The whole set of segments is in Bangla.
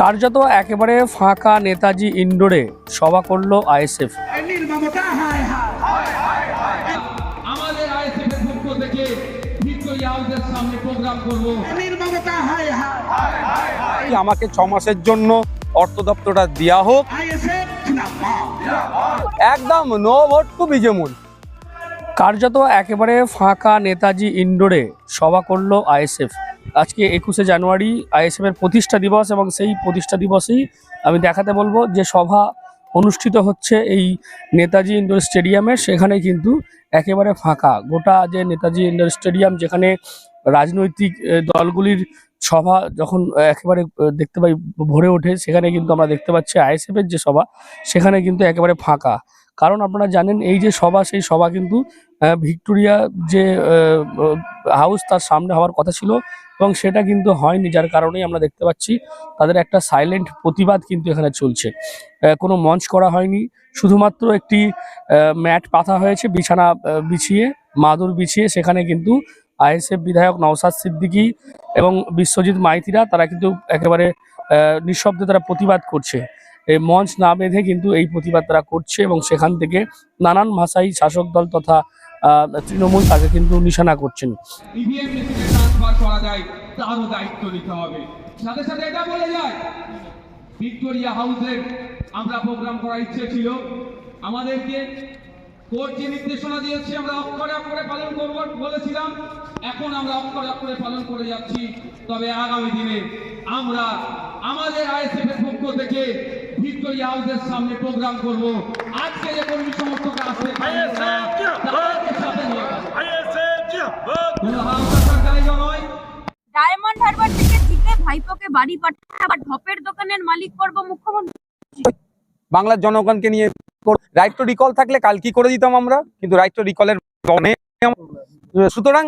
কার্যত একেবারে ফাঁকা নেতাজি ইন্ডোরে সভা করল আইএসএফ। আমাকে ছ মাসের জন্য অর্থ দপ্তরটা দেওয়া হোক। একদম নো ভোট টু বিজেমুল কার্যত একেবারে ফাঁকা নেতাজি ইন্ডোরে সভা করল আইএসএফ। আজকে একুশে জানুয়ারি আইএসএফের প্রতিষ্ঠা দিবস এবং সেই প্রতিষ্ঠা দিবসেই আমি দেখাতে বলব যে সভা অনুষ্ঠিত হচ্ছে এই নেতাজি ইন্ডোর স্টেডিয়ামে। সেখানে কিন্তু একেবারে ফাঁকা। গোটা যে নেতাজি ইন্ডোর স্টেডিয়াম যেখানে রাজনৈতিক দলগুলির সভা যখন একেবারে দেখতে পাই, ভরে ওঠে, সেখানে কিন্তু আমরা দেখতে পাচ্ছি আইএসএফ এর যে সভা, সেখানে কিন্তু একেবারে ফাঁকা। কারণ আপনারা জানেন, এই যে সভা, সেই সভা কিন্তু ভিক্টোরিয়া যে হাউস তার সামনে হওয়ার কথা ছিল এবং সেটা কিন্তু হয়নি, যার কারণেই আমরা দেখতে পাচ্ছি তাদের একটা সাইলেন্ট প্রতিবাদ কিন্তু এখানে চলছে। কোনো মঞ্চ করা হয়নি, শুধুমাত্র একটি ম্যাট পাতা হয়েছে, বিছানা বিছিয়ে, মাদুর বিছিয়ে, সেখানে কিন্তু আইএসএফ বিধায়ক নওসাদ সিদ্দিকী এবং বিশ্বজিৎ মাইতিরা, তারা কিন্তু একেবারে নিঃশব্দে তারা প্রতিবাদ করছে। এই মঞ্চ না বেঁধে কিন্তু এই প্রতিবাদ তারা করছে এবং সেখান থেকে নানান ভাষায় শাসক দল তথা তৃণমূল তাকে কিন্তু নিশানা করছেন। যায় ভিক্টোরিয়া আমরা প্রোগ্রাম করার ইচ্ছে ছিল। আমাদেরকে কোর্ট যে নির্দেশনা দিয়েছে আমরা অক্ষরে অক্ষরে পালন করব বলেছিলাম। এখন আমরা অক্ষরে অক্ষরে পালন করে যাচ্ছি। তবে আগামী দিনে আমরা আমাদের আইএসএফ এর পক্ষ থেকে ভিক্টোরিয়া হাউসের সামনে প্রোগ্রাম করব। আজকে যে কর্মী সমর্থক নয় ডায়মন্ড হারবার থেকে জিতে ভাইপোকে বাড়ি পাঠাবার ঢপের দোকানের মালিক করব মুখ্যমন্ত্রী। বাংলার জনগণকে নিয়ে রাইট টু রিকল থাকলে কাল কি করে দিতাম আমরা? কিন্তু রাইট টু রিকলের সুতরাং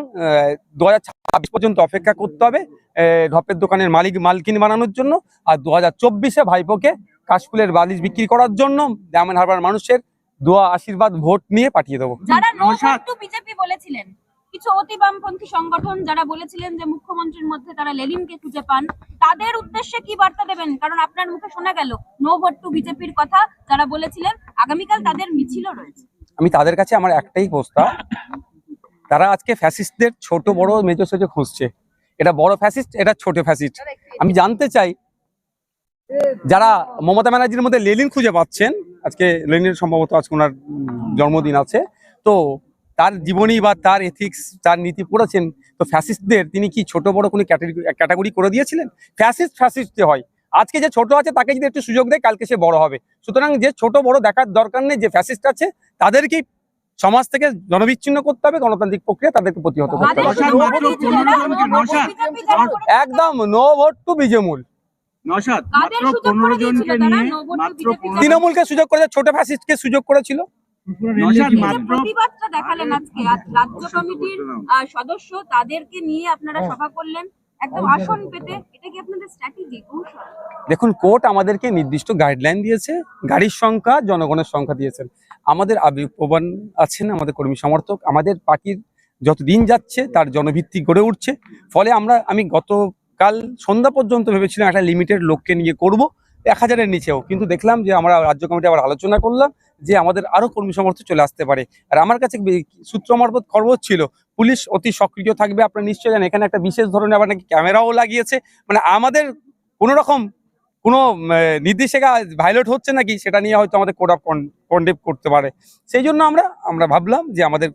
দু হাজার ছাব্বিশ পর্যন্ত অপেক্ষা করতে হবে আহ, ঢপের দোকানের মালিক মালকিন বানানোর জন্য আর দু হাজার চব্বিশে ভাইপোকে কাশফুলের বালিশ বিক্রি করার জন্য ডায়মন্ড হারবার মানুষের দোয়া আশীর্বাদ ভোট নিয়ে পাঠিয়ে দেবো। যারা বিজেপি বলেছিলেন কিছু অতি বামপন্থী সংগঠন যারা বলেছিলেন যে মুখ্যমন্ত্রীর মধ্যে তারা লেলিনকে খুঁজে পান, তাদের উদ্দেশ্যে কি বার্তা দেবেন? কারণ আপনার মুখে শোনা গেল নো ভোট টু বিজেপির কথা যারা বলেছিলেন, আগামীকাল তাদের মিছিলও রয়েছে। আমি তাদের কাছে আমার একটাই প্রস্তাব, তারা আজকে ফ্যাসিস্টদের ছোট বড় মেজো সেজো খুঁজছে। এটা বড় ফ্যাসিস্ট, এটা ছোট ফ্যাসিস্ট। আমি জানতে চাই, যারা মমতা ব্যানার্জির মধ্যে লেলিন খুঁজে পাচ্ছেন, আজকে লেনিনের সম্ভবত আজকে ওনার জন্মদিন আছে, তো তার জীবনী বা তার এথিক্স তার নীতি পড়েছেন তো ফ্যাসিস্টদের তিনি কি ছোট বড় কোনো ক্যাটাগরি করে দিয়েছিলেন? ফ্যাসিস্ট ফ্যাসিস্ট হয়। আজকে যে ছোট আছে তাকে যদি একটু সুযোগ দেয় কালকে সে বড় হবে। সুতরাং যে ছোট বড় দেখার দরকার নেই যে ফ্যাসিস্ট আছে তাদেরকেই সমাজ থেকে জনবিচ্ছিন্ন করতে হবে গণতান্ত্রিক প্রক্রিয়া তাদেরকে প্রতিহত করতে হবে। করে- একদম নো ভোট টু বিজেমুল। সুযোগ করে তৃণমূলকে সুযোগ করেছে ছোট ফ্যাসিস্টকে সুযোগ করেছিল। নশাদ এই যে মাত্র? প্রতিবাদটা দেখালেন আজকে। রাজ্য কমিটির সদস্য তাদেরকে নিয়ে আপনারা সভা করলেন। একদম আসন পেতে। এটা কি আপনাদের স্ট্র্যাটেজি কৌশল দেখুন কোর্ট আমাদেরকে নির্দিষ্ট গাইডলাইন দিয়েছে। গাড়ির সংখ্যা জনগণের সংখ্যা দিয়েছেন। আমাদের আবির্ভবান আছেন আমাদের কর্মী সমর্থক। আমাদের পার্টির যত দিন যাচ্ছে তার জনভিত্তি গড়ে উঠছে। ফলে আমরা আমি গতকাল সন্ধ্যা পর্যন্ত ভেবেছিলাম একটা লিমিটেড লোককে নিয়ে করব। এক হাজারের নিচেও। কিন্তু দেখলাম যে আমরা রাজ্য কমিটি আবার আলোচনা করলাম যে আমাদের আরও কর্মী সমর্থক চলে আসতে পারে। আর আমার কাছে সূত্র মারফত খবর ছিল, পুলিশ অতি সক্রিয় থাকবে আপনারা নিশ্চয়ই জানেন, এখানে একটা বিশেষ ধরনের আবার নাকি ক্যামেরাও লাগিয়েছে। মানে আমাদের কোনো রকম কোনো নির্দেশিকা ভায়োলেট হচ্ছে নাকি সেটা নিয়ে হয়তো আমাদের কোড অফ কন্ডেপ করতে পারে। সেই জন্য আমরা আমরা ভাবলাম যে আমাদের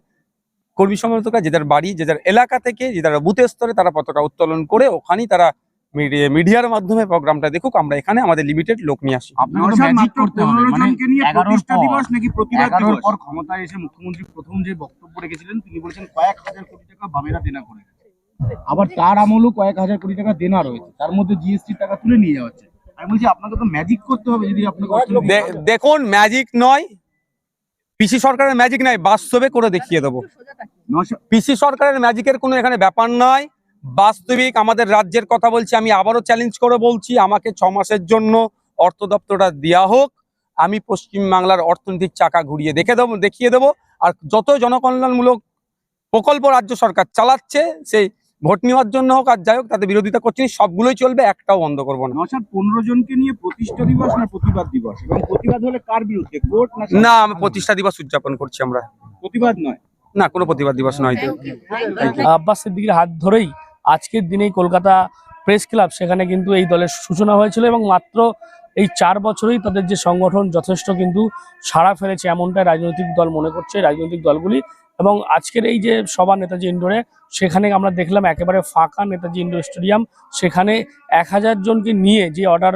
কর্মী সমর্থকরা, যে যার বাড়ি, যে যার এলাকা থেকে, যে যারা বুথ স্তরে তারা পতাকা উত্তোলন করে, ওখানেই তারা মিডিয়ার মাধ্যমে প্রোগ্রামটা দেখুক আমরা এখানে আমাদের লিমিটেড লোক নিয়ে আসি। আপনাকে ম্যাজিক করতে হবে মানে ক্ষমতায় এসে মুখ্যমন্ত্রী প্রথম যে বক্তব্য রেখেছিলেন তিনি বলেছেন কয়েক হাজার কোটি টাকা বামেরা দেনা করে আবার তার আমলও কয়েক হাজার কোটি টাকা দেনা রয়েছে। তার মধ্যে জিএসটি টাকা তুলে নিয়ে যাওয়া হচ্ছে। আমি বলছি আপনাকে তো ম্যাজিক করতে হবে যদি আপনাকে দেখুন ম্যাজিক নয়। পিসি সরকারের ম্যাজিক নয় বাস্তবে করে দেখিয়ে দেবো। পিসি সরকারের ম্যাজিকের কোনো এখানে ব্যাপার নয়। বাস্তবিক আমাদের রাজ্যের কথা বলছি আমি আবারও চ্যালেঞ্জ করে বলছি আমাকে ছ মাসের জন্য অর্থ দপ্তরটা দেওয়া হোক আমি পশ্চিমবাংলার অর্থনৈতিক চাকা ঘুরিয়ে দেখে দেবো দেখিয়ে দেবো আর যত জনকল্যাণমূলক প্রকল্প রাজ্য সরকার চালাচ্ছে সেই ভোট নেওয়ার জন্য হোক আর যাই হোক তাতে বিরোধিতা করছি সবগুলোই চলবে একটাও বন্ধ করব না। নশাদ পনেরো জনকে নিয়ে প্রতিষ্ঠা দিবস না প্রতিবাদ দিবস? এবং প্রতিবাদ হলে কার বিরুদ্ধে কোর্ট না না আমি প্রতিষ্ঠা দিবস উদযাপন করছি আমরা। প্রতিবাদ নয়? না কোনো প্রতিবাদ দিবস নয়। তো আব্বাস সিদ্দিকির হাত ধরেই আজকের দিনেই কলকাতা প্রেস ক্লাব সেখানে কিন্তু এই দলের সূচনা হয়েছিল এবং মাত্র এই চার বছরেই তাদের যে সংগঠন যথেষ্ট কিন্তু সাড়া ফেলেছে, এমনটাই রাজনৈতিক দল মনে করছে, রাজনৈতিক দলগুলি। এবং আজকের এই যে সভা নেতাজি ইন্ডোরে, সেখানে আমরা দেখলাম একেবারে ফাঁকা নেতাজি ইন্ডোর স্টেডিয়াম। সেখানে এক হাজার জনকে নিয়ে যে অর্ডার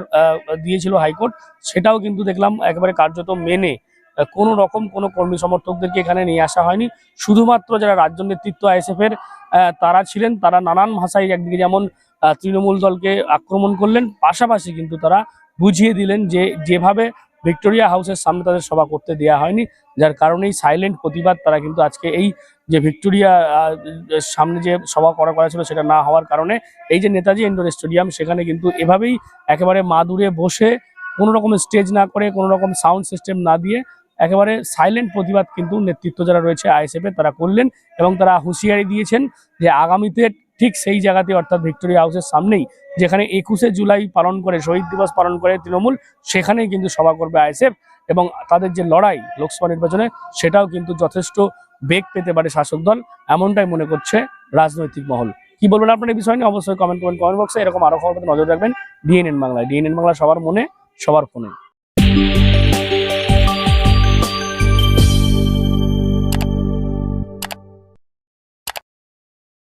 দিয়েছিল হাইকোর্ট, সেটাও কিন্তু দেখলাম একেবারে কার্যত মেনে। কোনো রকম কোনো কর্মী সমর্থকদেরকে এখানে নিয়ে আসা হয়নি। শুধুমাত্র যারা রাজ্য নেতৃত্ব আইএসএফ এর আহ, তারা ছিলেন তারা নানান ভাষায় একদিকে যেমন তৃণমূল দলকে আক্রমণ করলেন পাশাপাশি কিন্তু তারা বুঝিয়ে দিলেন যে যেভাবে ভিক্টোরিয়া হাউসের সামনে তাদের সভা করতে দেওয়া হয়নি যার কারণেই সাইলেন্ট প্রতিবাদ তারা কিন্তু আজকে এই যে ভিক্টোরিয়া সামনে যে সভা করা করা ছিল সেটা না হওয়ার কারণে এই যে নেতাজি ইন্ডোর স্টেডিয়াম সেখানে কিন্তু এভাবেই একেবারে মাদুরে বসে কোনো রকম স্টেজ না করে কোনো রকম সাউন্ড সিস্টেম না দিয়ে একেবারে সাইলেন্ট প্রতিবাদ কিন্তু নেতৃত্ব যারা রয়েছে আইএসএফ তারা করলেন এবং তারা হুঁশিয়ারি দিয়েছেন যে আগামীতে ঠিক সেই জায়গাতে, অর্থাৎ ভিক্টোরিয়া হাউসের সামনেই, যেখানে একুশে জুলাই পালন করে, শহীদ দিবস পালন করে তৃণমূল, সেখানেই কিন্তু সভা করবে আইএসএফ এবং তাদের যে লড়াই লোকসভা নির্বাচনে, সেটাও কিন্তু যথেষ্ট বেগ পেতে পারে শাসক দল, এমনটাই মনে করছে রাজনৈতিক মহল। কি বলবেন আপনার এই বিষয় নিয়ে? অবশ্যই কমেন্ট করবেন কমেন্ট বক্সে এরকম আরও খবর নজর রাখবেন। ডিএনএন বাংলায়। ডিএনএন বাংলা সবার মনে, সবার ফোনে।